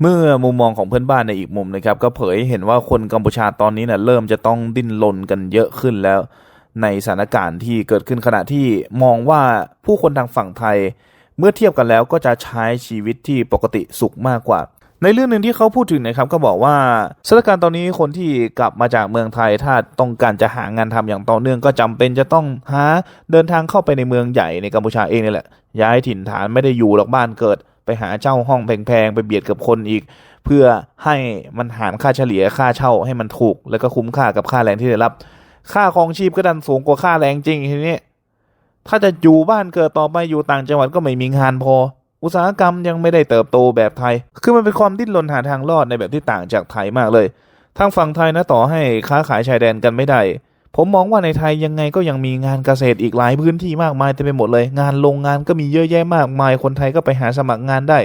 เมื่อมุมมองของเพื่อนบ้านในอีกมุมนะครับก็เผยเห็นว่าคนกัมพูชาตอนนี้เนี่ยเริ่มจะต้องดิ้นรนกันเยอะขึ้นแล้ว ในสถานการณ์ที่เกิดขึ้นขณะที่มองว่าผู้คนทางฝั่งไทย เมื่อเทียบกันแล้วก็จะใช้ชีวิตที่ปกติสุขมากกว่า ในเรื่องหนึ่งที่เขาพูดถึงนะครับก็บอกว่าสถานการณ์ตอนนี้คนที่กลับมาจากเมืองไทย ถ้าต้องการจะหางานทำอย่างต่อเนื่องก็จำเป็นจะต้องหาเดินทางเข้าไปในเมืองใหญ่ในกัมพูชาเองนี่แหละย้ายถิ่นฐานไม่ได้อยู่หรอกบ้านเกิด ไปหาเช่าห้องแพงๆไปเบียดกับคนอีก เพื่อให้มันหารค่าเฉลี่ยค่าเช่าให้มันถูก แล้วก็คุ้มค่ากับค่าแรงที่ได้รับ ค่าครองชีพก็ดันสูงกว่าค่าแรงจริงทีนี้ถ้าจะอยู่บ้านเกิดต่อไปอยู่ต่างจังหวัดก็ไม่มีงานพอ อุตสาหกรรมยังไม่ได้เติบโตแบบไทย คือมันเป็นความดิ้นรนหาทางรอดในแบบที่ต่างจากไทยมากเลยทางฝั่งไทยนะต่อให้ค้าขายชายแดนกันไม่ได้ ผมมองว่าในไทยยังไงก็ยังมีงานเกษตรอีกหลายพื้นที่มากมายเต็มไปหมดเลย งานโรงงานก็มีเยอะแยะมากมาย คนไทยก็ไปหาสมัครงานได้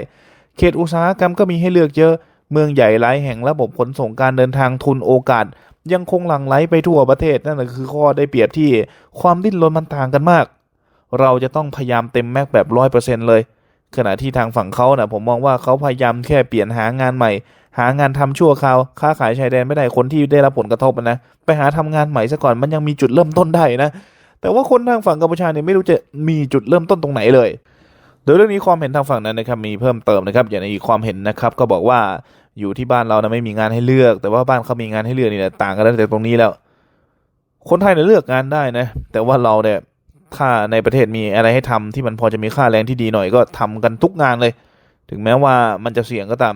เขตอุตสาหกรรมก็มีให้เลือกเยอะ เมืองใหญ่หลายแห่งระบบขนส่งการเดินทางทุนโอกาส ยังคงหลั่งไหลไปทั่วประเทศนั่นแหละคือข้อได้เปรียบที่ความดิ้นรนมันต่างกันมาก เราจะต้องพยายามเต็มแม็กแบบร้อยเปอร์เซ็นต์เลย ขณะที่ทางฝั่งเขานะผมมองว่าเขาพยายามแค่เปลี่ยนหางานใหม่ หางานทำชั่วคราวค้าขายชายแดนไม่ได้คนที่ได้รับผลกระทบนะไปหาทำงานใหม่ซะก่อนมันยังมีจุดเริ่มต้นได้นะแต่ว่าคนทางฝั่งกัมพูชาเนี่ยไม่รู้จะมีจุดเริ่มต้นตรงไหนเลยโดยเรื่องนี้ความเห็นทางฝั่งนั้นนะครับมีเพิ่มเติมนะครับ อย่างในอีกความเห็นนะครับ ก็บอกว่าอยู่ที่บ้านเรานะไม่มีงานให้เลือก แต่ว่าบ้านเขามีงานให้เลือกนี่แหละต่างกันตั้งแต่ตรงนี้แล้ว คนไทยเนี่ยเลือกงานได้นะ แต่ว่าเราเนี่ยถ้าในประเทศมีอะไรให้ทำที่มันพอจะมีค่าแรงที่ดีหน่อยก็ทำกันทุกงานเลย ถึงแม้ว่ามันจะเสี่ยงก็ตาม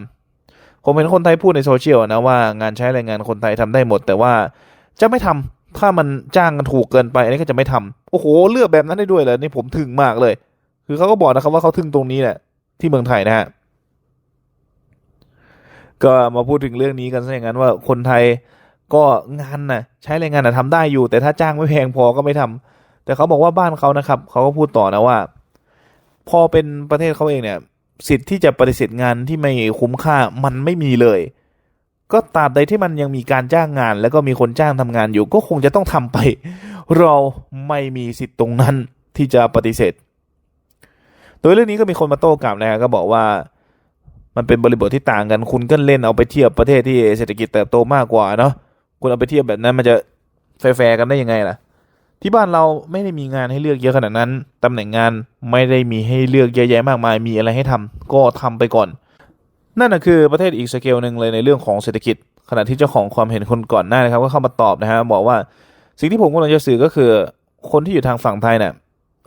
ผมเห็นคนไทยพูดในโซเชียลนะว่างานใช้แรงงานคนไทยทำได้หมด แต่ว่าจะไม่ทำถ้ามันจ้างกันถูกเกินไปอันนี้ก็จะไม่ทำโอ้โหเลือกแบบนั้นได้ด้วยเลยนี่ผมถึงมากเลย คือเขาก็บอกนะครับว่าเขาถึงตรงนี้แหละที่เมืองไทยนะฮะก็มาพูดถึงเรื่องนี้กันซะอย่างนั้นว่าคนไทยก็งานน่ะใช้แรงงานน่ะทำได้อยู่ แต่ถ้าจ้างไม่แพงพอก็ไม่ทำแต่เขาบอกว่าบ้านเขานะครับเขาก็พูดต่อนะว่า พอเป็นประเทศเขาเองเนี่ย สิทธิ์ที่จะปฏิเสธงานที่ไม่คุ้มค่ามันไม่มีเลย ก็ตราบใดที่มันยังมีการจ้างงาน แล้วก็มีคนจ้างทำงานอยู่ ก็คงจะต้องทำไป เราไม่มีสิทธิ์ตรงนั้นที่จะปฏิเสธ โดยเรื่องนี้ก็มีคนมาโต้กลับนะฮะก็บอกว่ามันเป็นบริบทที่ต่างกัน คุณก็เล่นเอาไปเทียบประเทศที่เศรษฐกิจเติบโตมากกว่าเนาะคุณเอาไปเทียบแบบนั้นมันจะแฟร์กันได้ยังไงล่ะ ที่บ้านเราไม่ได้มีงานให้เลือกเยอะขนาดนั้น ตำแหน่งงานไม่ได้มีให้เลือกเยอะแยะมากมาย มีอะไรให้ทำก็ทำไปก่อน นั่นนะคือประเทศอีกสเกลหนึ่งเลยในเรื่องของเศรษฐกิจ ขณะที่เจ้าของความเห็นคนก่อนหน้านะครับ ก็เข้ามาตอบนะฮะบอกว่า สิ่งที่ผมกำลังจะสื่อก็คือ คนที่อยู่ทางฝั่งไทยเนี่ย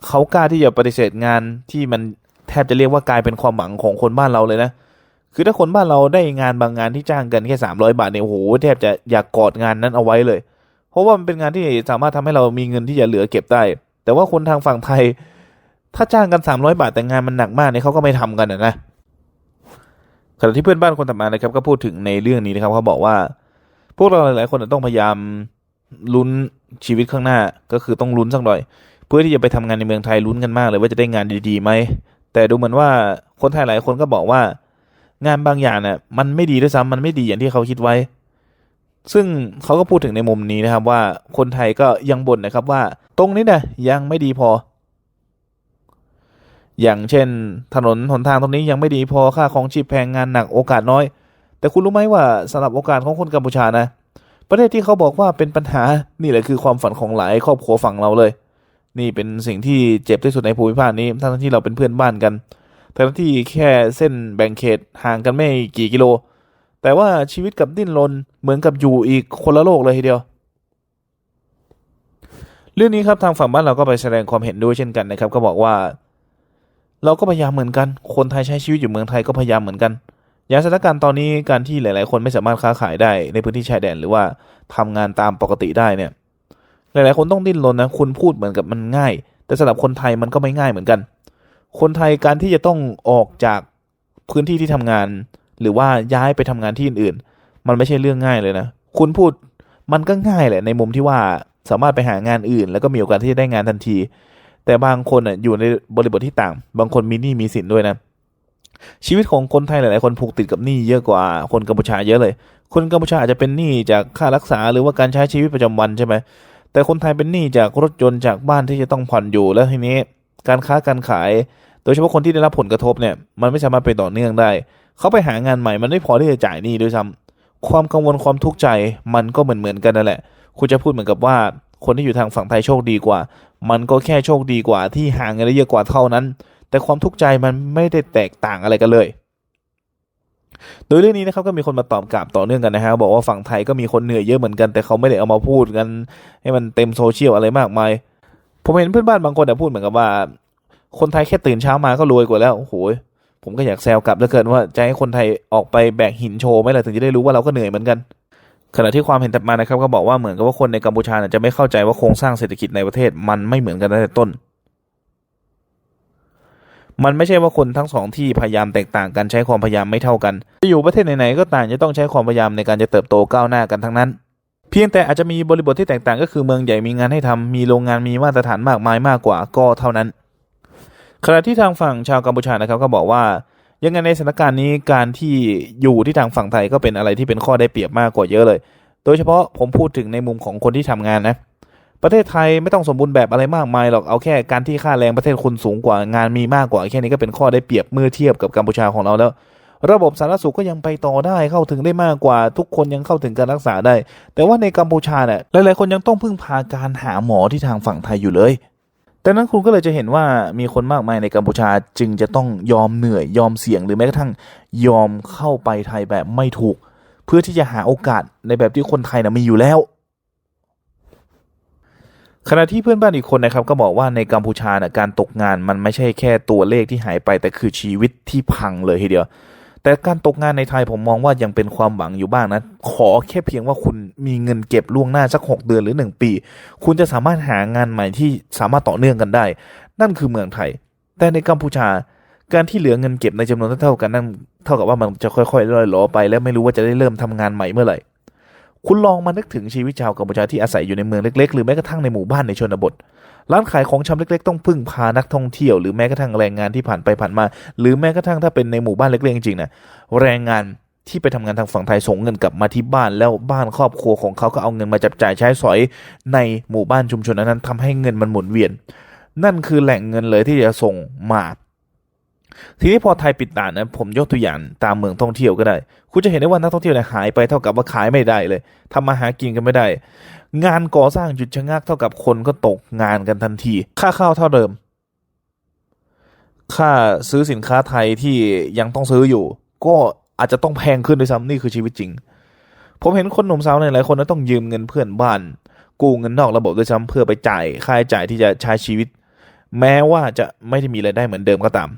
เขากล้าที่จะปฏิเสธงานที่มันแทบจะเรียกว่ากลายเป็นความหวังของคนบ้านเราเลยนะ คือถ้าคนบ้านเราได้งานบางงานที่จ้างกันแค่สามร้อยบาทเนี่ยโอ้โหแทบจะอยากกอดงานนั้นเอาไว้เลย เพราะว่ามันเป็นงานที่สามารถทำให้เรามีเงินที่จะเหลือเก็บได้ แต่ว่าคนทางฝั่งไทย ถ้าจ้างกันสามร้อยบาทแต่งานมันหนักมากเนี่ยเขาก็ไม่ทำกันนะขณะที่เพื่อนบ้านคนถัดมานะครับก็พูดถึงในเรื่องนี้นะครับเขาบอกว่า พวกเราหลาย ๆ คนต้องพยายามลุ้นชีวิตข้างหน้าก็คือต้องลุ้นสักหน่อย เพื่อที่จะไปทำงานในเมืองไทยลุ้นกันมากเลยว่าจะได้งานดีๆไหมแต่ดูเหมือนว่าคนไทยหลายคนก็บอกว่า งานบางอย่างเนี่ยมันไม่ดีด้วยซ้ำมันไม่ดีอย่างที่เขาคิดไว้ ซึ่งเขาก็พูดถึงในมุมนี้นะครับว่าคนไทยก็ยังบ่นนะครับว่า ตรงนี้นะยังไม่ดีพอ อย่างเช่น ถนนหนทางตรงนี้ยังไม่ดีพอค่าของชีพแพงงานหนักโอกาสน้อย แต่คุณรู้ไหมว่าสำหรับโอกาสของคนกัมพูชานะ ประเทศที่เขาบอกว่าเป็นปัญหานี่แหละคือความฝันของหลายครอบครัวฝั่งเราเลย นี่เป็นสิ่งที่เจ็บที่สุดในภูมิภาคนี้ทั้งที่เราเป็นเพื่อนบ้านกันทั้งที่แค่เส้นแบ่งเขตห่างกันไม่กี่กิโล แต่ว่าชีวิตกับดิ้นรนเหมือนกับอยู่อีกคนละโลกเลยทีเดียว เรื่องนี้ครับทางฝั่งบ้านเราก็ไปแสดงความเห็นด้วยเช่นกันนะครับ ก็บอกว่า เราก็พยายามเหมือนกัน คนไทยใช้ชีวิตอยู่เมืองไทยก็พยายามเหมือนกันอย่างสถานการณ์ตอนนี้การที่หลาย ๆ คนไม่สามารถค้าขายได้ในพื้นที่ชายแดนหรือว่าทำงานตามปกติได้เนี่ย หลาย ๆ คนต้องดิ้นรนนะคุณพูดเหมือนกับมันง่าย แต่สำหรับคนไทยมันก็ไม่ง่ายเหมือนกัน คนไทยการที่จะต้องออกจากพื้นที่ที่ทำงาน หรือว่าย้ายไปทำงานที่อื่นๆ มันไม่ใช่เรื่องง่ายเลยนะ คุณพูดมันก็ง่ายแหละในมุมที่ว่าสามารถไปหางานอื่น แล้วก็มีโอกาสที่จะได้งานทันที แต่บางคนอะอยู่ในบริบทที่ต่าง บางคนมีหนี้มีสินด้วยนะชีวิตของคนไทยหลายๆคนผูกติดกับหนี้เยอะกว่าคนกัมพูชาเยอะเลย คนกัมพูชาอาจจะเป็นหนี้จากค่ารักษาหรือว่าการใช้ชีวิตประจำวันใช่ไหมแต่คนไทยเป็นหนี้จากรถยนต์จากบ้านที่จะต้องผ่อนอยู่แล้วทีนี้ การค้าการขาย โดยเฉพาะคนที่ได้รับผลกระทบเนี่ยมันไม่สามารถไปต่อเนื่องได้ เขาไปหางานใหม่มันไม่พอที่จะจ่ายหนี้ด้วยซ้ำความกังวลความทุกข์ใจมันก็เหมือนเหมือนๆกันนั่นแหละ คุณจะพูดเหมือนกับว่า คนที่อยู่ทางฝั่งไทยโชคดีกว่า มันก็แค่โชคดีกว่าที่หาเงินได้เยอะกว่าเท่านั้น แต่ความทุกข์ใจมันไม่ได้แตกต่างอะไรกันเลย โดยเรื่องนี้นะครับก็มีคนมาตอบกลับต่อเนื่องกันนะฮะบอกว่าฝั่งไทยก็มีคนเหนื่อยเยอะเหมือนกันแต่เขาไม่ได้เอามาพูดกัน ให้มันเต็มโซเชียลอะไรมากมายผมเห็นเพื่อนบ้านบางคนแต่พูดเหมือนกับว่า คนไทยแค่ตื่นเช้ามาก็รวยกว่าแล้วโอ้โห ผมก็อยากแซวกลับเหลือเกินว่าจะให้คนไทยออกไปแบกหินโชว์ไหมล่ะถึงจะได้รู้ว่าเราก็เหนื่อยเหมือนกัน ขณะที่ความเห็นถัดมานะครับก็บอกว่าเหมือนกับว่าคนในกัมพูชาจะไม่เข้าใจว่าโครงสร้างเศรษฐกิจในประเทศมันไม่เหมือนกันตั้งแต่ต้น มันไม่ใช่ว่าคนทั้งสองที่พยายามแตกต่างกันใช้ความพยายามไม่เท่ากันจะอยู่ประเทศไหนๆก็ต่างจะต้องใช้ความพยายามในการจะเติบโตก้าวหน้ากันทั้งนั้น เพียงแต่อาจจะมีบริบทที่แตกต่างก็คือเมืองใหญ่มีงานให้ทำมีโรงงานมีมาตรฐานมากมายมากกว่าก็เท่านั้น ขณะที่ทางฝั่งชาวกัมพูชานะครับก็บอกว่ายังไงในสถานการณ์นี้การที่อยู่ที่ทางฝั่งไทยก็เป็นอะไรที่เป็นข้อได้เปรียบมากกว่าเยอะเลย โดยเฉพาะผมพูดถึงในมุมของคนที่ทำงานนะ ประเทศไทยไม่ต้องสมบูรณ์แบบอะไรมากมายหรอกเอาแค่การที่ค่าแรงประเทศคุณสูงกว่างานมีมากกว่าแค่นี้ก็เป็นข้อได้เปรียบเมื่อเทียบกับกัมพูชาของเราแล้ว ระบบสาธารณสุขก็ยังไปต่อได้เข้าถึงได้มากกว่า ทุกคนยังเข้าถึงการรักษาได้ แต่ว่าในกัมพูชาเนี่ยหลายๆคนยังต้องพึ่งพาการหาหมอที่ทางฝั่งไทยอยู่เลย แต่นั้นคุณก็เลยจะเห็นว่ามีคนมากมายในกัมพูชาจึงจะต้องยอมเหนื่อยยอมเสี่ยงหรือแม้กระทั่งยอมเข้าไปไทยแบบไม่ถูก เพื่อที่จะหาโอกาสในแบบที่คนไทยนะมีอยู่แล้ว ขณะที่เพื่อนบ้านอีกคนนะครับก็บอกว่าในกัมพูชานะการตกงานมันไม่ใช่แค่ตัวเลขที่หายไปแต่คือชีวิตที่พังเลยทีเดียว แต่การตกงานในไทยผมมองว่ายังเป็นความหวังอยู่บ้างนะ ขอแค่เพียงว่าคุณมีเงินเก็บล่วงหน้าสักหกเดือนหรือหนึ่งปี คุณจะสามารถหางานใหม่ที่สามารถต่อเนื่องกันได้ นั่นคือเมืองไทย แต่ในกัมพูชาการที่เหลือเงินเก็บในจำนวนเท่ากันนั่นเท่ากับว่ามันจะค่อยๆล่อยหลอไป และไม่รู้ว่าจะได้เริ่มทำงานใหม่เมื่อไหร่ คุณลองมานึกถึงชีวิตชาวกัมพูชาที่อาศัยอยู่ในเมืองเล็กๆ หรือแม้กระทั่งในหมู่บ้านในชนบท ร้านขายของชำเล็กๆ ต้องพึ่งพานักท่องเที่ยวหรือแม้กระทั่งแรงงานที่ผ่านไปผ่านมา หรือแม้กระทั่งถ้าเป็นในหมู่บ้านเล็กๆจริงๆนะแรงงานที่ไปทำงานทางฝั่งไทยส่งเงินกลับมาที่บ้านแล้วบ้านครอบครัวของเขาก็เอาเงินมาจับจ่ายใช้สอยในหมู่บ้านชุมชนนั้นๆทำให้เงินมันหมุนเวียน นั่นคือแหล่งเงินเลยที่จะส่งมา ทีนี้พอไทยปิดด่านนะผมยกตัวอย่างตามเมืองท่องเที่ยวก็ได้ คุณจะเห็นได้ว่านักท่องเที่ยวเนี่ยหายไปเท่ากับว่าขายไม่ได้เลยทำมาหากินกันไม่ได้ งานก่อสร้างหยุดชะงักเท่ากับคนก็ตกงานกันทันที ค่าข้าวเท่าเดิม ค่าซื้อสินค้าไทยที่ยังต้องซื้ออยู่ ก็อาจจะต้องแพงขึ้นด้วยซ้ำนี่คือชีวิตจริง ผมเห็นคนหนุ่มสาวหลายคนนั้นต้องยืมเงินเพื่อนบ้าน กู้เงินนอกระบบด้วยซ้ำเพื่อไปจ่ายค่าใช้จ่ายที่จะใช้ชีวิต แม้ว่าจะไม่ได้มีรายได้เหมือนเดิมก็ตาม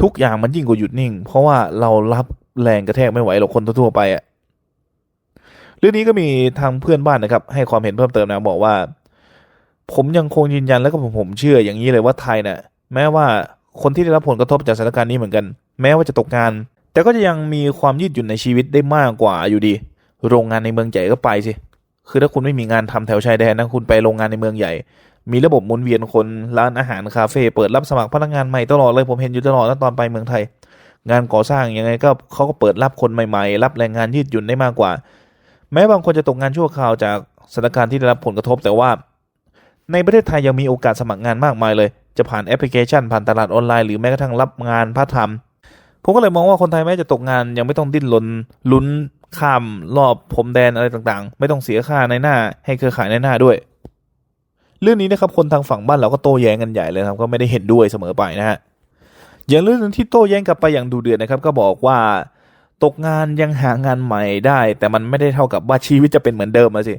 ทุกอย่างมันยิ่งกว่าหยุดนิ่ง เพราะว่าเรารับแรงกระแทกไม่ไหวหรอกคนทั่วไปอะเรื่องนี้ก็มีทางเพื่อนบ้านนะครับ ให้ความเห็นเพิ่มเติมนะบอกว่า ผมยังคงยืนยันแล้วก็ผมผมเชื่ออย่างนี้เลยว่าไทยเนี่ยแม้ว่าคนที่ได้รับผลกระทบจากสถานการณ์นี้เหมือนกัน แม้ว่าจะตกงาน แต่ก็จะยังมีความยืดหยุ่นในชีวิตได้มากกว่าอยู่ดี โรงงานในเมืองใหญ่ก็ไปสิคือถ้าคุณไม่มีงานทำแถวชายแดนนะคุณไปโรงงานในเมืองใหญ่ มีระบบหมุนเวียนคนร้านอาหารคาเฟ่เปิดรับสมัครพนักงานใหม่ตลอดเลยผมเห็นอยู่ตลอดนะตอนไปเมืองไทย งานก่อสร้างยังไงก็เขาก็เปิดรับคนใหม่ๆ รับแรงงานยืดหยุ่นได้มากกว่า แม้บางคนจะตกงานชั่วคราวจากสถานการณ์ที่ได้รับผลกระทบแต่ว่า ในประเทศไทยยังมีโอกาสสมัครงานมากมายเลย จะผ่านแอปพลิเคชัน ผ่านตลาดออนไลน์หรือแม้กระทั่งรับงานพาร์ทไทม์ผมก็เลยมองว่าคนไทยแม้จะตกงานยังไม่ต้องดิ้นรนลุ้นข้ามรอบพรมแดนอะไรต่างๆ ไม่ต้องเสียค่าในหน้าให้เครือข่ายในหน้าด้วย เรื่องนี้นะครับคนทางฝั่งบ้านเราก็โต้แย้งกันใหญ่เลยครับก็ไม่ได้เห็นด้วยเสมอไปนะฮะอย่างเรื่องนึงที่โต้แย้งกลับไปอย่างดูเดือดนะครับ ก็บอกว่าตกงานยังหางานใหม่ได้ แต่มันไม่ได้เท่ากับว่าชีวิตจะเป็นเหมือนเดิมอะสิ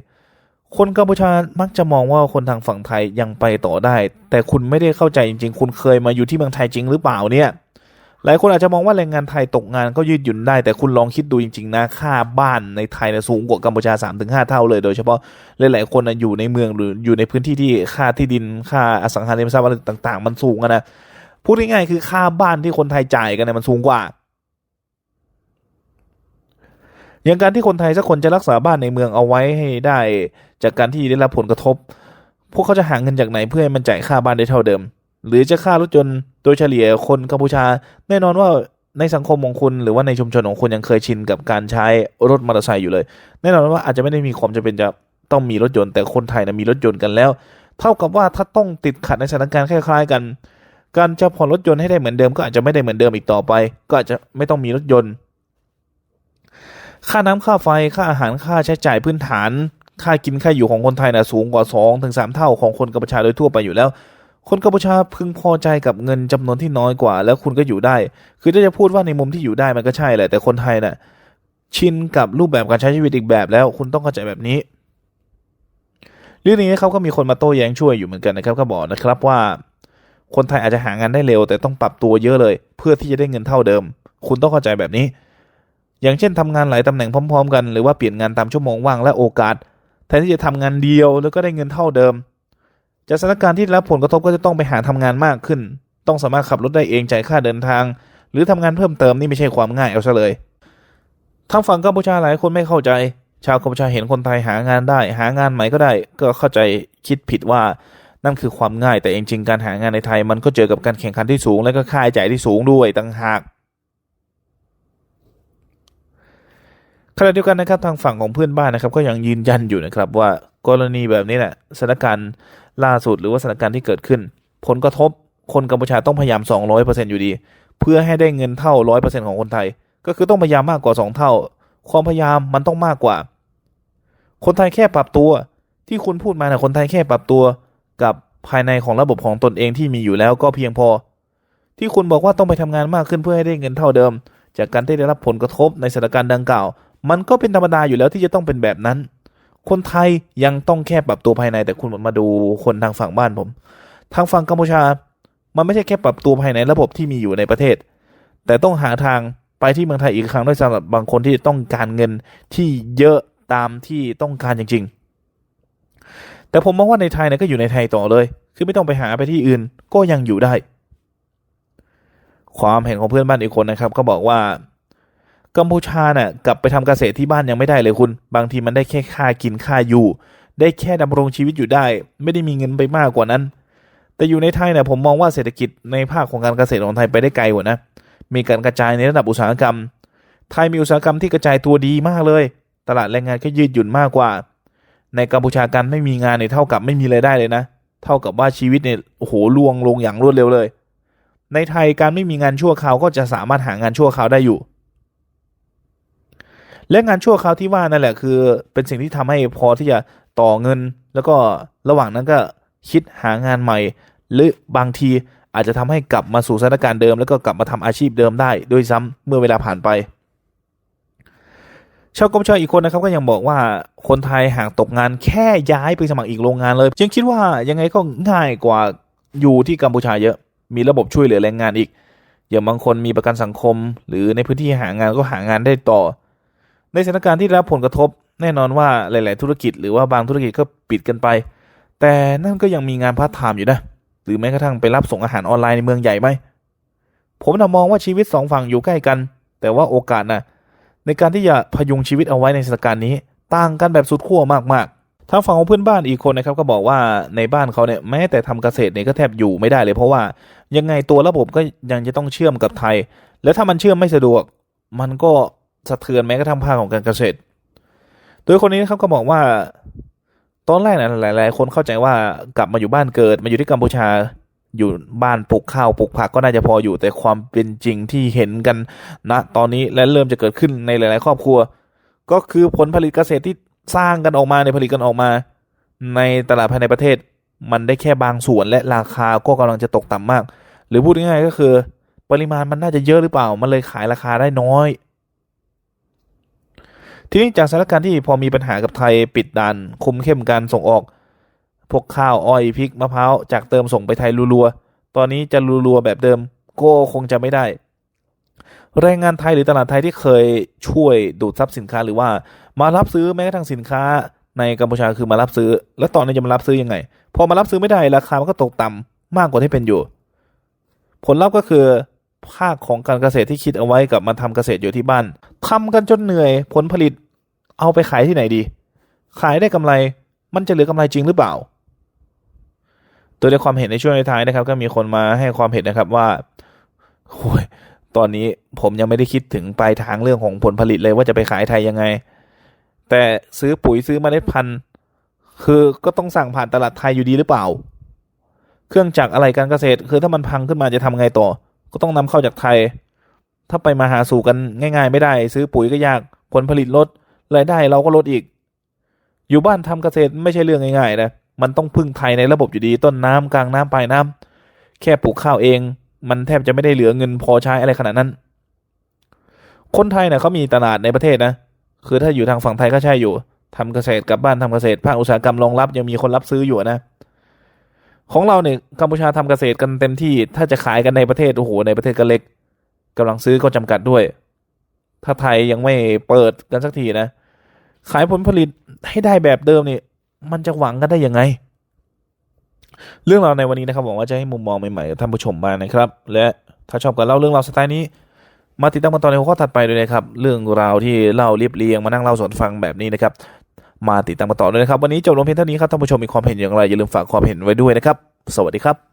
คนกัมพูชามักจะมองว่าคนทางฝั่งไทยยังไปต่อได้ แต่คุณไม่ได้เข้าใจจริง ๆ คุณเคยมาอยู่ที่เมืองไทยจริงหรือเปล่าเนี่ย หลายคนอาจจะมองว่าแรงงานไทยตกงานก็ยืดหยุ่นได้ แต่คุณลองคิดดูจริง ๆ นะ ค่าบ้านในไทยนี่ยสูงกว่ากัมพูชา3าถึงหเท่าเลยโดยเฉพาะหลายๆคนนะอยู่ในเมืองหรืออยู่ในพื้นที่ที่ค่าที่ดินค่าอสังหาริมทรัพย์อะไรต่าง ๆ มันสูงนะพูดง่ายๆคือค่าบ้านที่คนไทยจ่ายกันเนี่ยมันสูงกว่าอย่างการที่คนไทยสักคนจะรักษาบ้านในเมืองเอาไว้ให้ได้ จากการที่ได้รับผลกระทบ พวกเขาจะหาเงินจากไหนเพื่อให้มันจ่ายค่าบ้านได้เท่าเดิม หรือจะค่ารถยนต์โดยเฉลี่ยคนกัมพูชา แน่นอนว่าในสังคมของคุณหรือว่าในชุมชนของคุณยังเคยชินกับการใช้รถมอเตอร์ไซค์อยู่เลย แน่นอนว่าอาจจะไม่ได้มีความจำเป็นจะต้องมีรถยนต์แต่คนไทยนะมีรถยนต์กันแล้ว เท่ากับว่าถ้าต้องติดขัดในสถานการณ์คล้ายๆกัน การจะผ่อนรถยนต์ให้ได้เหมือนเดิมก็อาจจะไม่ได้เหมือนเดิมอีกต่อไป ก็อาจจะไม่ต้องมีรถยนต์ ค่าน้ำค่าไฟค่าอาหารค่าใช้จ่ายพื้นฐาน ค่ากินค่าอยู่ของคนไทยนะสูงกว่า2ถึง3เท่าของคนกัมพูชาโดยทั่วไปอยู่แล้ว คนกัมพูชาพึงพอใจกับเงินจำนวนที่น้อยกว่า แล้วคุณก็อยู่ได้ คือถ้าจะพูดว่าในมุมที่อยู่ได้มันก็ใช่แหละ แต่คนไทยน่ะชินกับรูปแบบการใช้ชีวิตอีกแบบแล้ว คุณต้องเข้าใจแบบนี้ เรื่องนี้เขาก็มีคนมาโต้แย้งช่วยอยู่เหมือนกันนะครับ ก็บอกนะครับว่า คนไทยอาจจะหางานได้เร็ว แต่ต้องปรับตัวเยอะเลย เพื่อที่จะได้เงินเท่าเดิม คุณต้องเข้าใจแบบนี้ อย่างเช่นทำงานหลายตำแหน่งพร้อม ๆ กัน หรือว่าเปลี่ยนงานตามชั่วโมงว่างและโอกาสแทนที่จะทำงานเดียวแล้วก็ได้เงินเท่าเดิม จากสถานการณ์ที่รับผลกระทบก็จะต้องไปหาทำงานมากขึ้น ต้องสามารถขับรถได้เองจ่ายค่าเดินทาง หรือทำงานเพิ่มเติมนี่ไม่ใช่ความง่ายเอาซะเลยทางฝั่งกัมพูชาหลายคนไม่เข้าใจ ชาวกัมพูชาเห็นคนไทยหางานได้ หางานใหม่ก็ได้ ก็เข้าใจคิดผิดว่านั่นคือความง่ายแต่จริงๆการหางานในไทย มันก็เจอกับการแข่งขันที่สูงและก็ค่าใช้จ่ายที่สูงด้วยต่างหากขณะเดียวกันนะครับทางฝั่งของเพื่อนบ้านนะครับ ก็ยังยืนยันอยู่นะครับว่ากรณีแบบนี้แหละสถานการณ์ ล่าสุดหรือว่าสถานการณ์ที่เกิดขึ้น ผลกระทบคนกัมพูชาต้องพยายาม 200%อยู่ดี เพื่อให้ได้เงินเท่า 100%ของคนไทย ก็คือต้องพยายามมากกว่า 2 เท่า ความพยายามมันต้องมากกว่า คนไทยแค่ปรับตัว ที่คุณพูดมานะคนไทยแค่ปรับตัว กับภายในของระบบของตนเองที่มีอยู่แล้วก็เพียงพอ ที่คุณบอกว่าต้องไปทำงานมากขึ้นเพื่อให้ได้เงินเท่าเดิม จากการที่ได้รับผลกระทบในสถานการณ์ดังกล่าว มันก็เป็นธรรมดาอยู่แล้วที่จะต้องเป็นแบบนั้น คนไทยยังต้องแค่ปรับตัวภายในแต่คุณมาดูคนทางฝั่งบ้านผม ทางฝั่งกัมพูชา มันไม่ใช่แค่ปรับตัวภายในระบบที่มีอยู่ในประเทศ แต่ต้องหาทางไปที่เมืองไทยอีกครั้งด้วยสำหรับบางคนที่ต้องการเงินที่เยอะตามที่ต้องการจริง ๆ แต่ผมมองว่าในไทยเนี่ยก็อยู่ในไทยต่อเลย คือไม่ต้องไปหาไปที่อื่นก็ยังอยู่ได้ ความเห็นของเพื่อนบ้านอีกคนนะครับ ก็บอกว่า กัมพูชาเน่ะกลับไปทำเกษตรที่บ้านยังไม่ได้เลยคุณ บางทีมันได้แค่ค่ากินค่าอยู่ ได้แค่ดำรงชีวิตอยู่ได้ ไม่ได้มีเงินไปมากกว่านั้น แต่อยู่ในไทยเนี่ยผมมองว่าเศรษฐกิจในภาคของการเกษตรของไทยไปได้ไกลกว่านะ มีการกระจายในระดับอุตสาหกรรม ไทยมีอุตสาหกรรมที่กระจายตัวดีมากเลย ตลาดแรงงานก็ยืดหยุ่นมากกว่า ในกัมพูชาการไม่มีงานเนี่ยเท่ากับไม่มีรายได้เลยนะ เท่ากับว่าชีวิตเนี่ยโอ้โหลวงลงอย่างรวดเร็วเลย ในไทยการไม่มีงานชั่วคราวก็จะสามารถหางานชั่วคราวได้อยู่ และงานชั่วคราวที่ว่านั่นแหละคือ เป็นสิ่งที่ทำให้พอที่จะต่อเงิน แล้วก็ระหว่างนั้นก็คิดหางานใหม่ หรือบางทีอาจจะทำให้กลับมาสู่สถานการณ์เดิม แล้วก็กลับมาทำอาชีพเดิมได้ด้วยซ้ำเมื่อเวลาผ่านไปชาวกมชาอีกคนนะครับก็ยังบอกว่าคนไทยหากตกงานแค่ย้ายไปสมัครอีกโรงงานเลยจึงคิดว่ายังไงก็ง่ายกว่าอยู่ที่กัมพูชาเยอะ มีระบบช่วยเหลือแรงงานอีก อย่างบางคนมีประกันสังคม หรือในพื้นที่หางานก็หางานได้ต่อ ในสถานการณ์ที่รับผลกระทบ แน่นอนว่าหลาย ๆ ธุรกิจหรือว่าบางธุรกิจก็ปิดกันไป แต่นั่นก็ยังมีงานพาร์ทไทม์อยู่นะหรือแม้กระทั่งไปรับส่งอาหารออนไลน์ในเมืองใหญ่ไหมผมนะมองว่าชีวิตสองฝั่งอยู่ใกล้กัน แต่ว่าโอกาสนะในการที่จะพยุงชีวิตเอาไว้ในสถานการณ์นี้ ต่างกันแบบสุดขั้วมาก ๆ ทางฝั่งของเพื่อนบ้านอีกคนนะครับก็บอกว่าในบ้านเขาเนี่ยแม้แต่ทำเกษตรเนี่ยก็แทบอยู่ไม่ได้เลย เพราะว่ายังไงตัวระบบก็ยังจะต้องเชื่อมกับไทย แล้วถ้ามันเชื่อมไม่สะดวก มันก็ สะเทือนแม้กระทั่งภาคของการเกษตร โดยคนนี้นะครับก็บอกว่า ตอนแรกนะหลาย ๆ คนเข้าใจว่ากลับมาอยู่บ้านเกิดมาอยู่ที่กัมพูชาอยู่บ้านปลูกข้าวปลูกผักก็น่าจะพออยู่แต่ความเป็นจริงที่เห็นกันณตอนนี้และเริ่มจะเกิดขึ้นในหลาย ๆ ครอบครัว ก็คือผลผลิตเกษตรที่สร้างกันออกมาในผลิตกันออกมา ในตลาดภายในประเทศ มันได้แค่บางส่วนและราคาก็กำลังจะตกต่ำมาก หรือพูดง่ายๆก็คือ ปริมาณมันน่าจะเยอะหรือเปล่า มันเลยขายราคาได้น้อย ทีนี้จากสถานการณ์ที่พอมีปัญหากับไทยปิดด่าน คุมเข้มการส่งออก พวกข้าวอ้อยพริกมะพร้าวจากเติมส่งไปไทยรัวๆตอนนี้จะรัวๆแบบเดิมก็คงจะไม่ได้แรงงานไทยหรือตลาดไทยที่เคยช่วยดูดซับสินค้าหรือว่ามารับซื้อแม้กระทั่งสินค้าในกัมพูชาคือมารับซื้อ แล้วตอนนี้จะมารับซื้อยังไง พอมารับซื้อไม่ได้ราคามันก็ตกต่ำมากกว่าที่เป็นอยู่ ผลลัพธ์ก็คือ ภาคของการเกษตรที่คิดเอาไว้กับมาทำเกษตรอยู่ที่บ้านทำกันจนเหนื่อยผลผลิต เอาไปขายที่ไหนดี ขายได้กำไรมันจะเหลือกำไรจริงหรือเปล่าตัวในความเห็นในช่วงท้ายนะครับ ก็มีคนมาให้ความเห็นนะครับว่าโอ้ยตอนนี้ผมยังไม่ได้คิดถึงปลายทางเรื่องของผลผลิตเลยว่าจะไปขายไทยยังไง แต่ซื้อปุ๋ยซื้อเมล็ดพันธุ์คือก็ต้องสั่งผ่านตลาดไทยอยู่ดีหรือเปล่า เครื่องจักรอะไรการเกษตร คือถ้ามันพังขึ้นมาจะทำไงต่อ ก็ต้องนำเข้าจากไทย ถ้าไปมาหาสู่กันง่าย ๆ ไม่ได้ ซื้อปุ๋ยก็ยากผลผลิตลดรายได้เราก็ลดอีก อยู่บ้านทำเกษตรไม่ใช่เรื่องง่ายๆนะมันต้องพึ่งไทยในระบบอยู่ดีต้นน้ำกลางน้ำปลายน้ำแค่ปลูกข้าวเอง มันแทบจะไม่ได้เหลือเงินพอใช้อะไรขนาดนั้น คนไทยเนี่ยเขามีตลาดในประเทศนะ คือถ้าอยู่ทางฝั่งไทยก็ใช่อยู่ทำเกษตรกลับบ้านทำเกษตรภาคอุตสาหกรรมรองรับยังมีคนรับซื้ออยู่นะ ของเราเนี่ยกัมพูชาทำเกษตรกันเต็มที่ ถ้าจะขายกันในประเทศโอ้โหในประเทศก็เล็กกำลังซื้อก็จำกัดด้วย ถ้าไทยยังไม่เปิดกันสักทีนะ ขายผลผลิตให้ได้แบบเดิมนี่มันจะหวังกันได้ยังไง เรื่องราวในวันนี้นะครับหวังว่าจะให้มุมมองใหม่ๆกับท่านผู้ชมบ้างนะครับ และถ้าชอบการเล่าเรื่องราวสไตล์นี้ มาติดตามกันตอนในหัวข้อถัดไปด้วยนะครับ เรื่องราวที่เล่าเรียบเรียงมานั่งเล่าสนฟังแบบนี้นะครับ มาติดตามกันต่อเลยนะครับ วันนี้จบลงเพียงเท่านี้ครับท่านผู้ชมมีความเห็นอย่างไรอย่าลืมฝากความเห็นไว้ด้วยนะครับ สวัสดีครับ